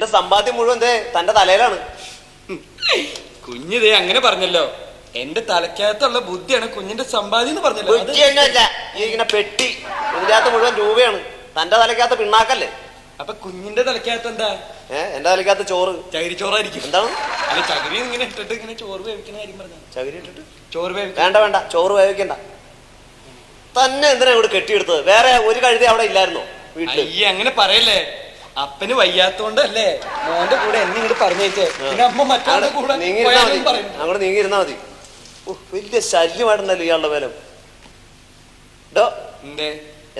എന്റെ സമ്പാദ്യം മുഴുവൻ ദേ തന്റെ തലയിലാണ്. കുഞ്ഞിതേ അങ്ങനെ പറഞ്ഞല്ലോ. എന്റെ തലക്കകത്തുള്ള ബുദ്ധിയാണ് കുഞ്ഞിന്റെ സമ്പാദ്യം എന്ന് പറഞ്ഞല്ലോ. അത് ബുദ്ധി തന്നെയല്ല. ഈ ഇങ്ങനെ പെട്ടി ഇതിനകത്ത് മുഴുവൻ രൂപയാണ്. തന്റെ തലക്കകത്ത് പിണ്ണാക്കല്ലേ? അപ്പൊ കുഞ്ഞിന്റെ തലക്കകത്ത് എന്താ? ഏഹ് എന്റെ തലക്കകത്ത് ചോറ്. ചകിരിച്ചോറായിരിക്കും. എന്താണ്? അല്ല ചകിരി ഇങ്ങനെ ഇട്ടിട്ട് ഇങ്ങനെ ചോറ് വേവിക്കുന്ന കാര്യം പറഞ്ഞു ചകിരി ഇട്ടിട്ട്? ചോറ് വേവിക്കാൻ വേണ്ട വേണ്ട. ചോറ് വേവിക്കണ്ട. തന്നെ എന്തിനാ ഇവിടെ കെട്ടിയെടുത്തത്? വേറെ ഒരു കഴുതി അവിടെ ഇല്ലായിരുന്നോ? വീട്ടിൽ അയ്യേ അങ്ങനെ പറയല്ലേ. അപ്പന് വയ്യാത്തോണ്ടല്ലേ മോന്റെ കൂടെ എന്നെ ഇങ്ങോട്ട് പറഞ്ഞേച്ചേ പിന്നെ അമ്മ മറ്റൊരുടെ കൂടെ അങ്ങോട്ട് നീങ്ങിരുന്നാ മതി. വലിയ ശല്യമായിട്ടുണ്ടല്ലോ ഇയാളുടെ വേലം ഡോ എന്തേ?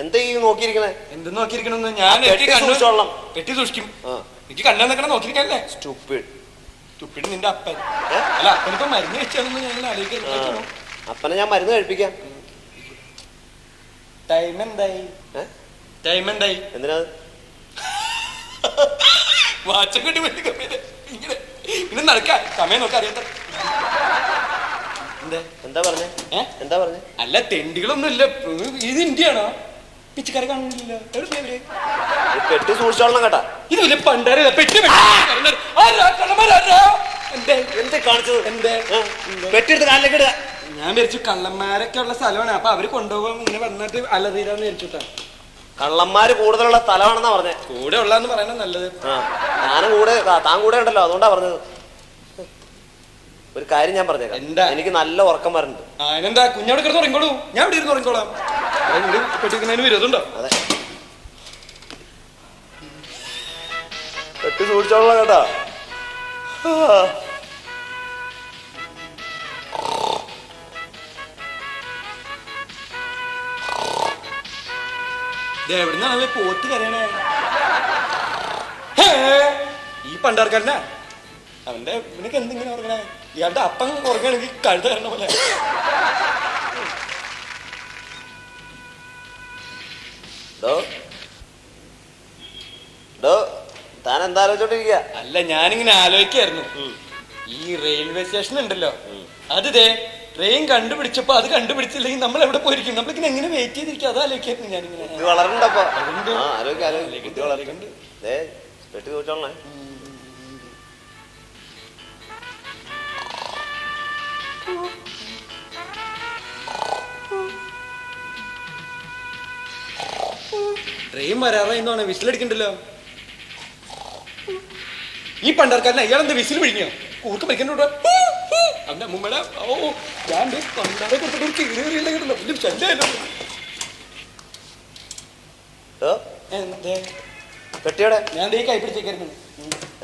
എന്താ ഈ നോക്കിയിരിക്കണേ? എന്ത് നോക്കിയിരിക്കണെന്ന്? ഞാൻ പെട്ടി സൂക്ഷിക്കും. എനിക്ക് കണ്ണു നിൽക്കണം നോക്കിയിരിക്കല്ലേ സ്റ്റുപ്പിഡ് സ്റ്റുപ്പിഡ് നിന്റെ അപ്പൻ? അല്ല അപ്പനിപ്പോ മരുന്ന് വെച്ചാണെന്ന് ഞാൻ ആലോചിക്കുന്നു അപ്പനെ ഞാൻ മരുന്ന് കഴിപ്പിക്കാം. ടൈം എന്തായി ടൈം എന്തായി എന്തിനാ? വാച്ചം കണ്ടി വേണ്ടി കമ്മിയത് ഇങ്ങനെ ഇങ്ങനെ സമയം നോക്കാൻ അറിയാത്ത. എന്താ? പറഞ്ഞേ? എന്താ പറഞ്ഞേ? അല്ല തെണ്ടികളൊന്നും ഇല്ല. ഇത് ഇന്ത്യയാണോ? പിച്ചക്കാരെ കാണുന്നില്ല പെട്ടി സൂക്ഷിച്ചോളണം കേട്ടാ. ഇത് വലിയ പണ്ടാര പെട്ടി? എന്തേ? എന്ത് കാണിച്ചത്? എന്തേ? ഏ? പെട്ടി എടുത്ത് കാലിലേക്ക് ഇടുക. ഞാൻ വിചാരിച്ചു കള്ളന്മാരൊക്കെ ഉള്ള സ്ഥലമാണ്. അപ്പൊ അവർ കൊണ്ടുപോകാൻ ഇങ്ങനെ വന്നിട്ട് അലതീരാന്ന് വിചാരിച്ചുട്ടാ കള്ളന്മാര് കൂടുതലുള്ള സ്ഥലമാണെന്നാ പറഞ്ഞേ. കൂടെ ഉള്ളതെന്ന് പറയണ നല്ലത്. ആ ഞാനും കൂടെ താൻ കൂടെ ഉണ്ടല്ലോ അതുകൊണ്ടാ പറഞ്ഞത്. ഒരു കാര്യം ഞാൻ എന്താ? എനിക്ക് നല്ല ഉറക്കം വരുന്നുണ്ട്. ആ അതിനെന്താ കുഞ്ഞവിടെ കിടന്ന് ഉറങ്ങിക്കോളൂ. ഞാൻ ഇവിടെ ഇരുന്ന് ഉറങ്ങിക്കോളാം. പെട്ടിക്കുന്നതിന് വിരോധമുണ്ടോ? അതെ. പെട്ടി സൂക്ഷിച്ചോളാം കേട്ടാ. ആ. എവിടുന്നാണ് പോത്ത് കരയണേ. ഹേ, ഈ പണ്ടാർക്കാരനാ? അവന്റെ ഇവനക്ക് എന്തിങ്ങനെ ഉറങ്ങണേ? ഇയാളുടെ അപ്പം ഉറങ്ങണെങ്കിൽ കഴുത കരണ പോലെ. താൻ എന്താ ആലോചിച്ചോണ്ടിരിക്കുക അല്ല ഞാനിങ്ങനെ ആലോചിക്കായിരുന്നു. ഈ റെയിൽവേ സ്റ്റേഷൻ ഉണ്ടല്ലോ അത് ദേ ട്രെയിൻ കണ്ടുപിടിച്ചപ്പോ അത് കണ്ടുപിടിച്ചില്ലെങ്കിൽ നമ്മൾ എവിടെ പോയിരിക്കും? നമ്മളിങ്ങനെ എങ്ങനെ വെയിറ്റ് ചെയ്തിരിക്കും? അത് ആലോചിക്കായിരുന്നു ഇത് ഞാനിങ്ങനെ വളരണ്ടപ്പോ വളരുന്നുണ്ട്. ആ ആലോചിക്ക ആലോചിക്ക. ദേ പെട്ടി ട്രെയിൻ വരാറായിന്നാണ് വിസിലടിക്കണ്ടല്ലോ ഈ പണ്ടാർക്കാരനെ അയാളെന്ത് വിസിൽ പിഴിഞ്ഞോ കൂർക്ക് മരിക്കണ്ടോ അവന്റെ അമ്മൂമ്മയുടെ ഓ ഞാൻ പണ്ടാരെ കൊടുത്തിട്ട് ഒരു കീറി കയറിയില്ല കേട്ടല്ലോ വലിയ ശല്യമായല്ലോ എന്തേ? പെട്ടിയുടെ ഞാൻ ദേ കൈ പിടിച്ചേക്കായിരുന്നു.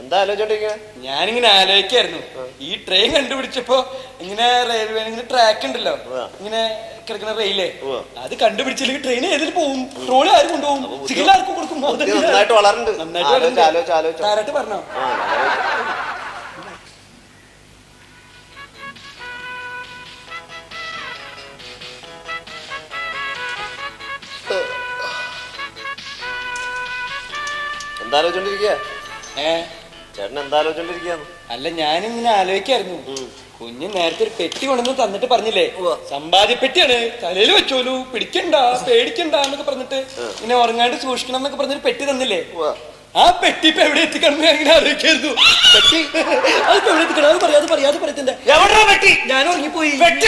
എന്താ ആലോചിച്ചോണ്ടിരിക്കണേ ഞാനിങ്ങനെ ആലോചിക്കായിരുന്നു. ഈ ട്രെയിൻ കണ്ടുപിടിച്ചപ്പോ ഇങ്ങനെ റെയിൽവേ ഇങ്ങനെ ട്രാക്ക് ഉണ്ടല്ലോ. ഇങ്ങനെ കിടക്കുന്ന റെയിലേ അത് കണ്ടുപിടിച്ചില്ലെങ്കിൽ ട്രെയിൻ ഏതിൽ പോകും ട്രോളി ആര് കൊണ്ടുപോകും സിഗ്നൽ ആർക്ക് കൊടുക്കും? നന്നായിട്ട് വളർന്നുണ്ട്. നന്നായിട്ട്. പറഞ്ഞോ? ഏ? ചേട്ടൻ അല്ല ഞാനിങ്ങനെ ആലോചിക്കായിരുന്നു. കുഞ്ഞ് നേരത്തെ ഒരു പെട്ടി കൊണ്ടുവന്ന് തന്നിട്ട് പറഞ്ഞില്ലേ സമ്പാദ്യ പെട്ടിയാണ് തലയിൽ വെച്ചോലു പിടിക്കണ്ട പേടിക്കണ്ട എന്നൊക്കെ പറഞ്ഞിട്ട് ഇങ്ങനെ ഉറങ്ങാണ്ട് സൂക്ഷിക്കണം എന്നൊക്കെ പറഞ്ഞൊരു പെട്ടി തന്നില്ലേ? ആ പെട്ടി ഇപ്പൊ എവിടെ എത്തിക്കണം ഞാൻ ഇങ്ങനെ ആലോചിക്കായിരുന്നു. അതിപ്പോ എവിടെ എത്തിക്കണം? അത് പറയാതെ പറയാതെ പറയത്തിന്റെ ഞാൻ ഉറങ്ങിപ്പോയി. പെട്ടി